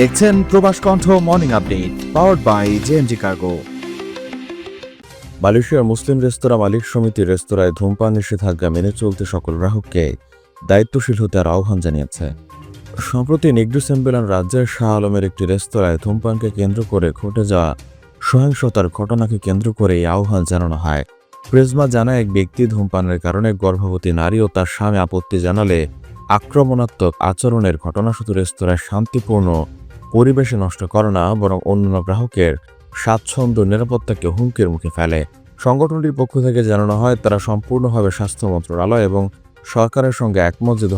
দেখছেন Probash Kantho morning update powered by JMG cargo মালয়েশিয়ার মুসলিম রেস্তোরাঁ মালিক সমিতি রেস্তোরাঁয় ধূমপান নিষেধাজ্ঞা মেনে চলতে সকল গ্রাহককে দায়িত্বশীল হতে আর আহ্বান জানিয়েছে। সম্প্রতি নিগ্রুসেম্বেলান রাজ্যের শাহ আলমের একটি রেস্তোরাঁয় ধূমপানকে কেন্দ্র করে ঘটে যাওয়া সহিংসতার ঘটনাকে কেন্দ্র করে এই আহ্বান জানানো হয়। প্রেজমা জানায়, এক ব্যক্তি ধূমপানের কারণে গর্ভবতী নারী ও তার স্বামী আপত্তি জানালে আক্রমণাত্মক আচরণের ঘটনা শুধু রেস্তোরাঁয় শান্তিপূর্ণ পরিবেশে নষ্ট করে না, বরং অন্যান্য গ্রাহকের স্বাচ্ছন্দ্য নিরাপত্তাকে হুমকির মুখে ফেলে। সংগঠনটির পক্ষ থেকে জানানো হয়, তারা সম্পূর্ণভাবে স্বাস্থ্য মন্ত্রণালয় এবং সরকারের সঙ্গে একমত যে দু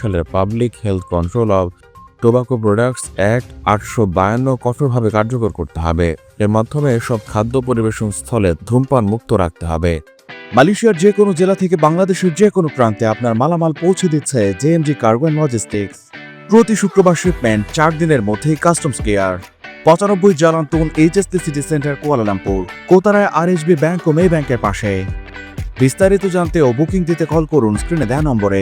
সালের public health control of tobacco products act আটশো বায়ান্ন কঠোরভাবে কার্যকর করতে হবে। এর মাধ্যমে সব খাদ্য পরিবেশন স্থলে ধূমপান মুক্ত রাখতে হবে। মালয়েশিয়ার যে কোনো জেলা থেকে বাংলাদেশের যে কোনো প্রান্তে আপনার মালামাল পৌঁছে দিচ্ছে জেএমজি কার্গো অ্যান্ড লজিস্টিক্স। প্রতি শুক্রবার শিপমেন্ট চার দিনের মধ্যেই কাস্টমস কেয়ার পঁচানব্বই Jalan Tun HST city centre Kuala Lumpur কোতারায় RSB bank ও মে ব্যাংকের পাশে। বিস্তারিত জানতে ও বুকিং দিতে কল করুন স্ক্রিনে দেওয়া নম্বরে।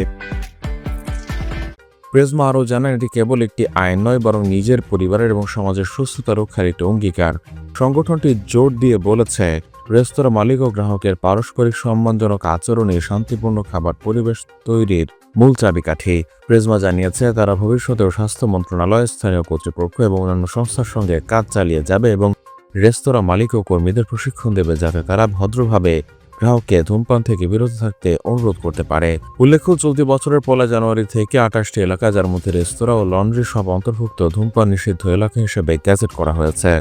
প্রেজমা আরও জানান এটি কেবল একটি আইন নয়, বরং নিজের পরিবারের এবং সমাজের সুস্থতা রক্ষার একটি অঙ্গীকার। সংগঠনটি জোর দিয়ে বলেছে রেস্তোরাঁ মালিক ও গ্রাহকের পারস্পরিক সম্মানজনক আচরণে শান্তিপূর্ণ খাবার পরিবেশ তৈরির মূল চাবিকাঠি। প্রেজমা জানিয়েছে, তারা ভবিষ্যতেও স্বাস্থ্য মন্ত্রণালয়, স্থানীয় কর্তৃপক্ষ এবং অন্যান্য সংস্থার সঙ্গে কাজ চালিয়ে যাবে এবং রেস্তোরাঁ মালিক ও কর্মীদের প্রশিক্ষণ দেবে যাতে তারা ভদ্রভাবে গ্রাহককে ধূমপান থেকে বিরত থাকতে অনুরোধ করতে পারে। উল্লেখ্য, চলতি বছরের পয়লা জানুয়ারি থেকে আঠাশটি এলাকা, যার মধ্যে রেস্তোরাঁ ও লন্ড্রি সব অন্তর্ভুক্ত ধূমপান নিষিদ্ধ এলাকা হিসেবে গ্যাজেট করা হয়েছে।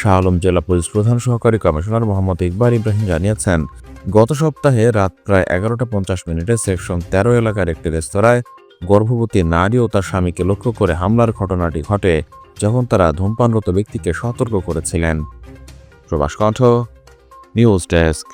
শাহ আলম জেলা পুলিশ প্রধান সহকারী কমিশনার মোহাম্মদ ইকবাল ইব্রাহিম জানিয়েছেন, গত সপ্তাহে রাত প্রায় এগারোটা পঞ্চাশ মিনিটে সেকশন তেরো এলাকার একটি রেস্তোরাঁয় গর্ভবতী নারী ও তার স্বামীকে লক্ষ্য করে হামলার ঘটনাটি ঘটে, যখন তারা ধূমপানরত ব্যক্তিকে সতর্ক করেছিলেন। প্রবাস কণ্ঠ, নিউজ ডেস্ক।